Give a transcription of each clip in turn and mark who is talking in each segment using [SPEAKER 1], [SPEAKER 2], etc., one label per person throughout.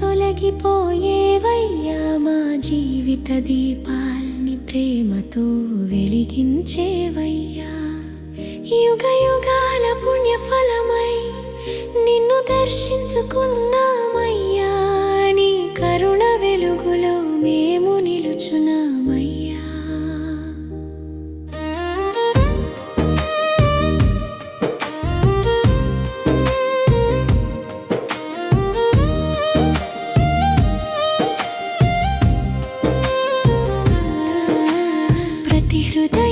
[SPEAKER 1] తొలగిపోయేవయ్యా మా జీవిత దీపాల్ని ప్రేమతో వెలిగించేవయ్యా యుగ యుగాల పుణ్య ఫలమై నిన్ను దర్శించుకున్నా ഹൃദയ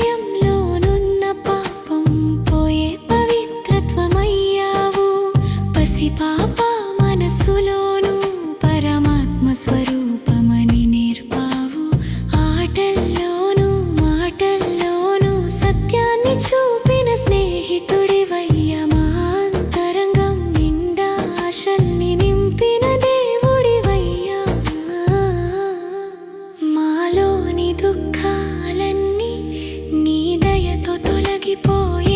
[SPEAKER 1] తొలగిపోయేవయ్యా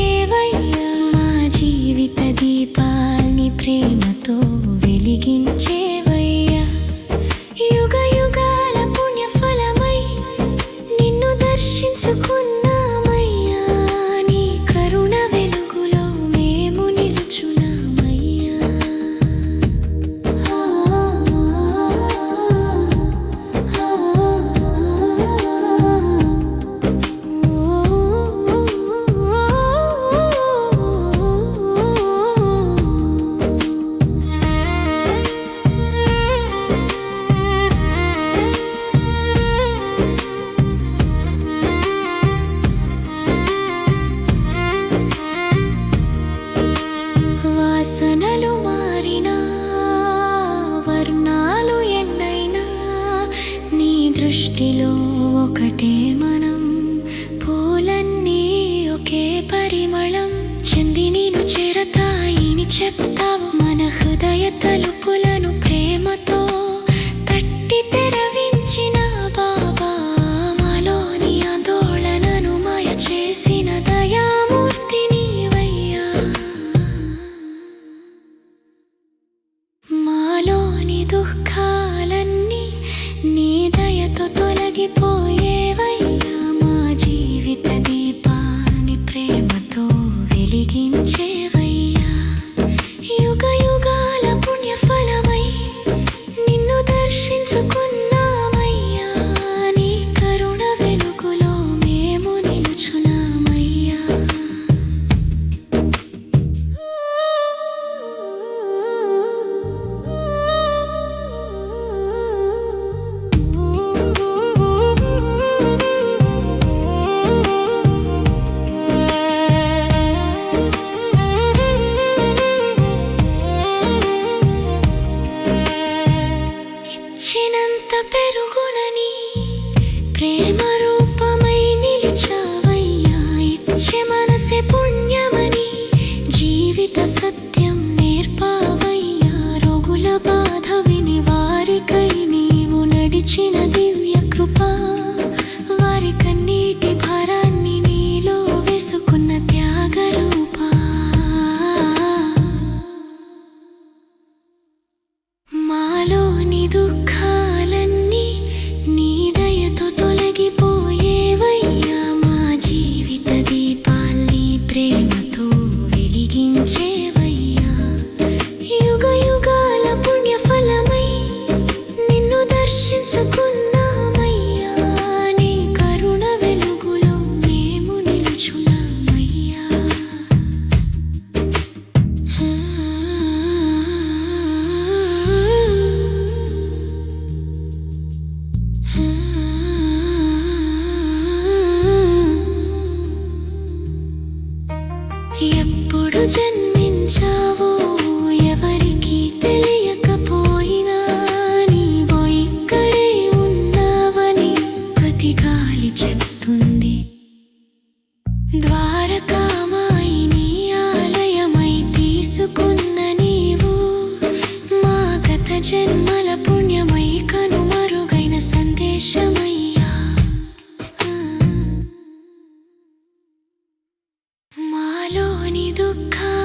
[SPEAKER 1] ఒకటే మనం పూలన్నీ ఒకే పరిమళం. చెంది నేను చేరతాయిని చెప్తావు మన హృదయ తలుపులను ప్రేమతో. తట్టి తెరవించిన బాబా మాలోని ఆందోళనను మాయ చేసిన దయామూర్తి నీవయ్యా. మాలోని దుఃఖాలన్నీ దయతో తొలగిపోయేవయ్యా మా జీవిత దీపాన్ని ప్రేమతో వెలిగించే ఇచ్చినంత పెరుగునని ప్రేమ రూపమై నిలిచావయ్యా. ఇచ్చే మనసే పుణ్యమని జీవిత సత్యం ఎప్పుడు జన్మించావో ఎవరికి తెలియకపోయినా నీవో ఇక్కడే ఉన్నావని పతి గాలి చెప్తుంది. ద్వారకామాయి నీ ఆలయమై తీసుకున్న నీవు మా గత జన్మల పుణ్యమై కనుమరుగైన సందేశం మాలోని దుఃఖా